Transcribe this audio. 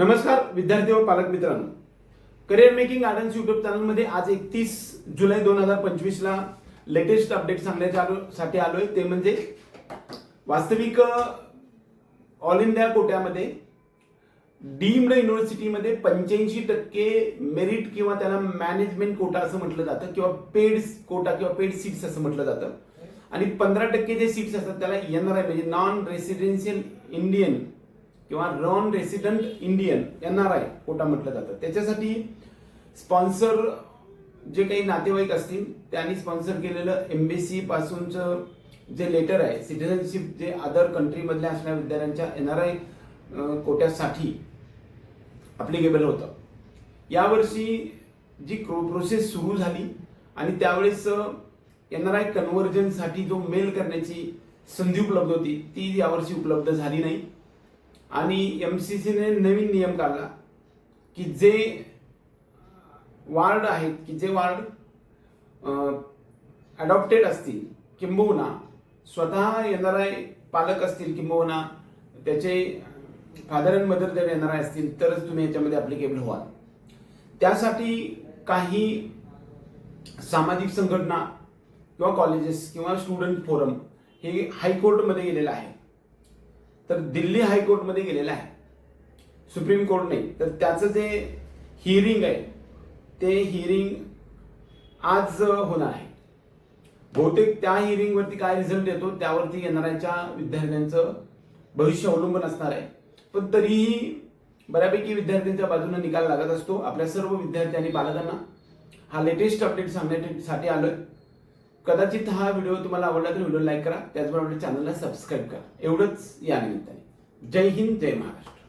नमस्कार विद्यार्थी व पालक मित्रांनो. करिअर मेकिंग गार्डन्स युट्यूब चॅनलमध्ये आज एकतीस जुलै दोन हजार पंचवीसला लेटेस्ट अपडेट सांगण्याच्या आलो साठी आलोय. ते म्हणजे वास्तविक ऑल इंडिया कोट्यामध्ये डीम्ड युनिव्हर्सिटीमध्ये पंच्याऐंशी टक्के मेरिट किंवा त्याला मॅनेजमेंट कोटा असं म्हटलं जातं किंवा पेड कोटा किंवा पेड सीट्स असं म्हटलं जातं. आणि पंधरा टक्के जे सीट्स असतात त्याला एन आर आय म्हणजे नॉन रेसिडेन्शियल इंडियन किंवा non resident Indian N R I quota म्हटलं जातं. त्याच्यासाठी स्पॉन्सर जे काही नातेवाईक असतील त्यांनी स्पॉन्सर केलेलं एम्बेसी पासूनचं जे लेटर आहे सिटिझनशिप जे अदर कंट्रीमधल्या असणाऱ्या विद्यार्थ्यांच्या एन आर आय कोट्यासाठी अप्लिकेबल होतं. यावर्षी जी क्रो प्रोसेस सुरू झाली आणि त्यावेळेस एन आर आय कन्व्हर्जनसाठी जो मेल करण्याची संधी उपलब्ध होती ती यावर्षी उपलब्ध झाली नाही. आणि एम सी सीने नवीन नियम काढला की जे वार्ड आहेत की जे वार्ड अडॉप्टेड असतील किंबहुना स्वतः येणारे पालक असतील किंबहुना त्याचे फादर अँड मदर जर येणार असतील तरच तुम्ही याच्यामध्ये अप्लिकेबल व्हाल. त्यासाठी काही सामाजिक संघटना किंवा कॉलेजेस किंवा स्टुडंट फोरम हे हायकोर्टमध्ये गेलेलं आहे. तर दिल्ली हायकोर्टमध्ये गेलेलं आहे. सुप्रीम कोर्ट नाही. तर त्याचं जे हिअरिंग आहे ते हिअरिंग आज होणार आहे. बहुतेक त्या हिअरिंगवरती काय रिझल्ट येतो त्यावरती येणाऱ्याच्या विद्यार्थ्यांचं भविष्य अवलंबून असणार आहे. पण तरीही बऱ्यापैकी विद्यार्थ्यांच्या बाजूने निकाल लागत असतो. आपल्या सर्व विद्यार्थी आणि पालकांना हा लेटेस्ट अपडेट सांगण्यासाठी आलोय. कदाचित हा व्हिडिओ तुम्हाला आवडला तर व्हिडिओ लाईक करा त्याचबरोबर चॅनलला सबस्क्राईब करा. एवढंच या निमित्ताने. जय हिंद जय महाराष्ट्र.